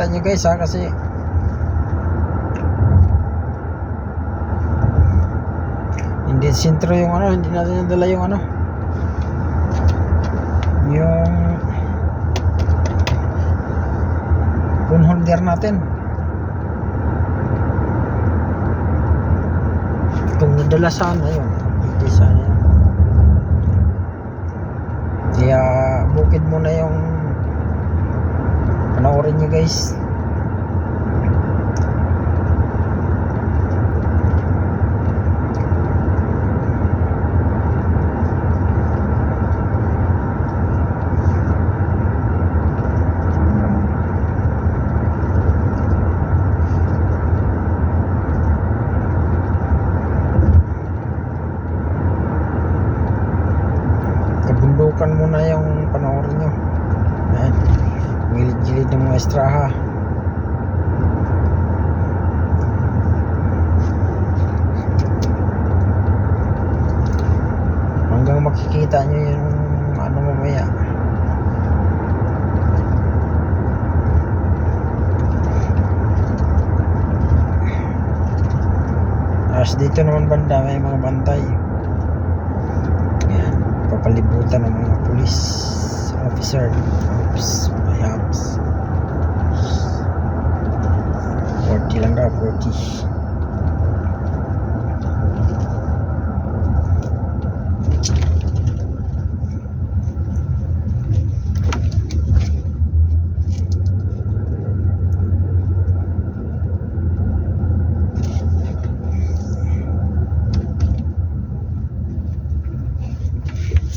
makikita nyo guys ha kasi hindi sentro yung ano hindi natin nadala yung ano yung phone holder natin. Kung nadala sana yun hindi sana yun. Kaya bukid muna yung panoorin nyo guys kabundukan muna yung panoorin nyo Ayan. gilid-gilid ng mga estraha hanggang makikita nyo yung ano mamaya. Tapos dito naman banda may mga bantay. Ayan, papalibutan ng mga police officer. Oops, 40 lang daw, 40.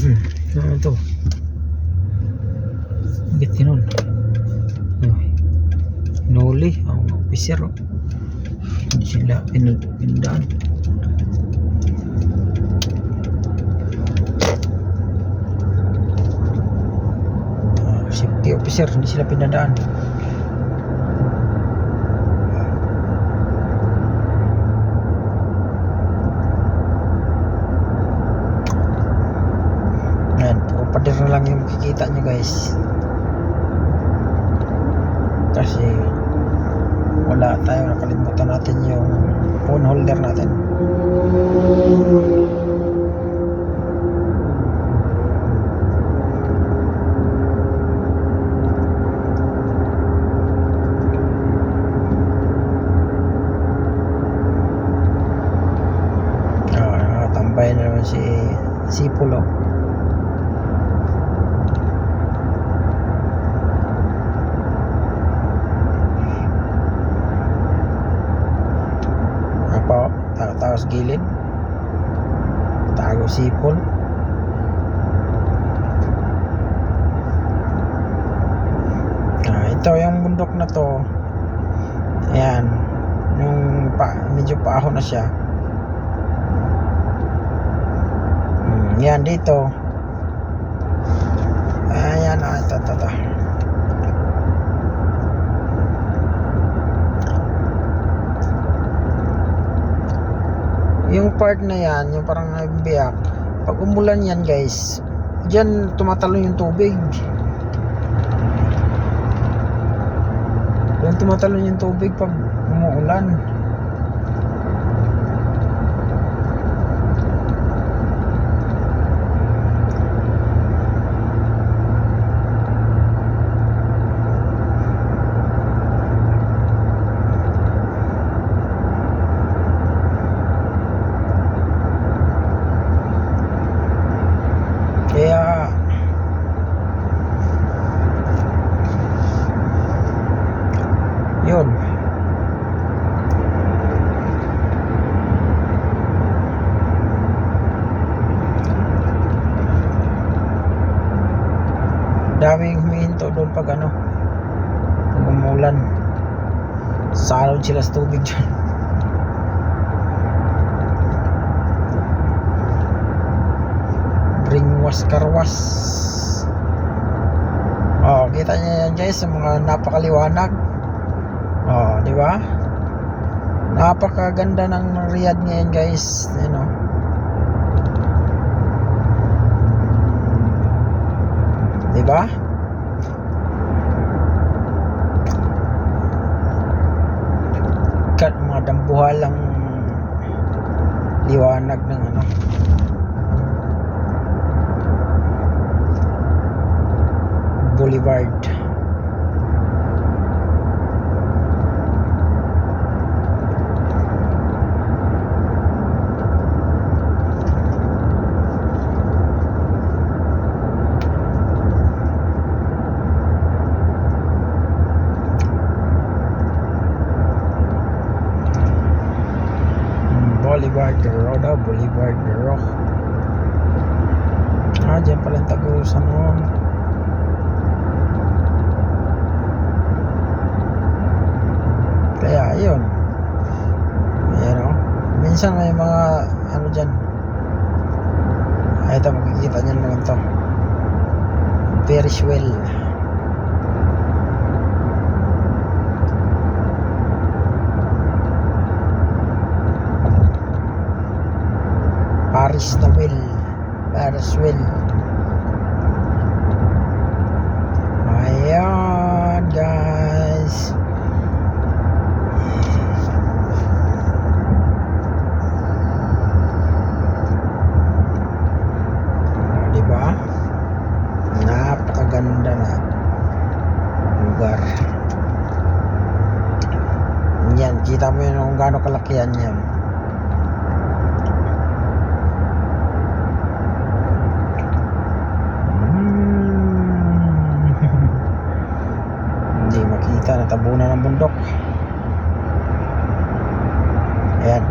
Hmm, ano to? Bit yun. Ay, Nuli, ang officer. Oh. Sila pinagpindaan. Ah, safety officer, hindi sila pinadaan. Yan, puro pader na lang guys. Kasi wala tayo, nakalimutan natin yung phone holder natin. Ah, nakatambay na naman si si Pulo. Tago sipol. Ah, ito yung bundok na to. Ayan. Yung pa, medyo paaho na siya. Hmm, yan dito. Ayan, ah, ito, ito, ito. Yung part na yan, yung parang biyak, pag umulan yan guys, dyan tumatalon yung tubig. Yan tumatalon yung tubig pag umuulan. Kaya yun daming humihinto doon pag ano umulan salod sila sa tubig dyan. Bringwas karwas oh kita niyo yan guys sa mga napakaliwanag. Oh di ba? Napakaganda ng Riyadh ngayon guys. You know di ba dambuhal ang liwanag ng ano. Boulevard Boulevard Roda, Boulevard Rock. Ah, dyan pala yung tagusan noon. Kaya, ayun. Ayan o. Minsan may mga, ano dyan. Ay, ito, makikita nyo naman to. Ferris wheel. Paris na wheel. Paris wheel. Ayan, guys. Oh, di ba? Napakaganda na lugar. Yan, kita mo yun kung gaano kalakihan yan. Makita, natabunan ng bundok. Ayan.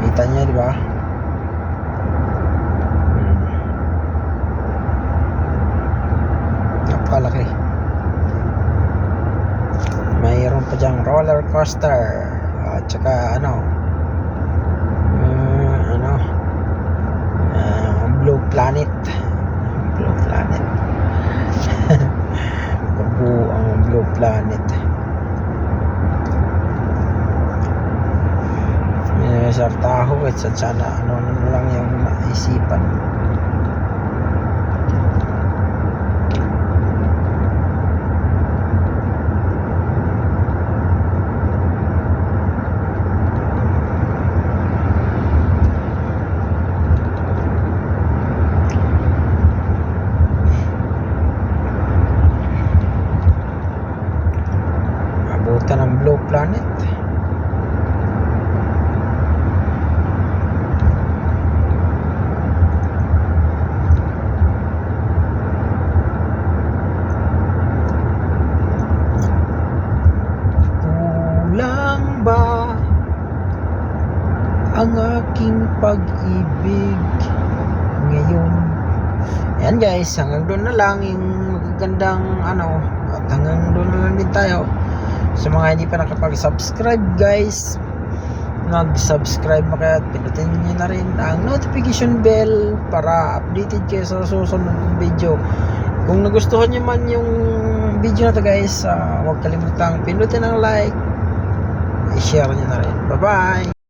Kita niya, di ba? Hmm. Napakalaki. Mayroon pa diyang roller coaster. At saka ano, mm, ano, ah, Blue Planet. Blue Planet. Babu ang Blue Planet. May sa taho at sa sana ano na lang yung naisipan. Abutan ng Blue Planet. Kulang ba ang aking pag-ibig ngayon? Ayan guys, hanggang doon na lang yung magagandang ano, at hanggang doon na lang din tayo. Sa mga hindi pa nakapag-subscribe guys, nag-subscribe na kayo at pinutin nyo na rin ang notification bell para updated kayo sa susunod kong video. Kung nagustuhan nyo man yung video na to guys, ah, huwag kalimutang pinutin ang like, i-share nyo na rin. Bye-bye!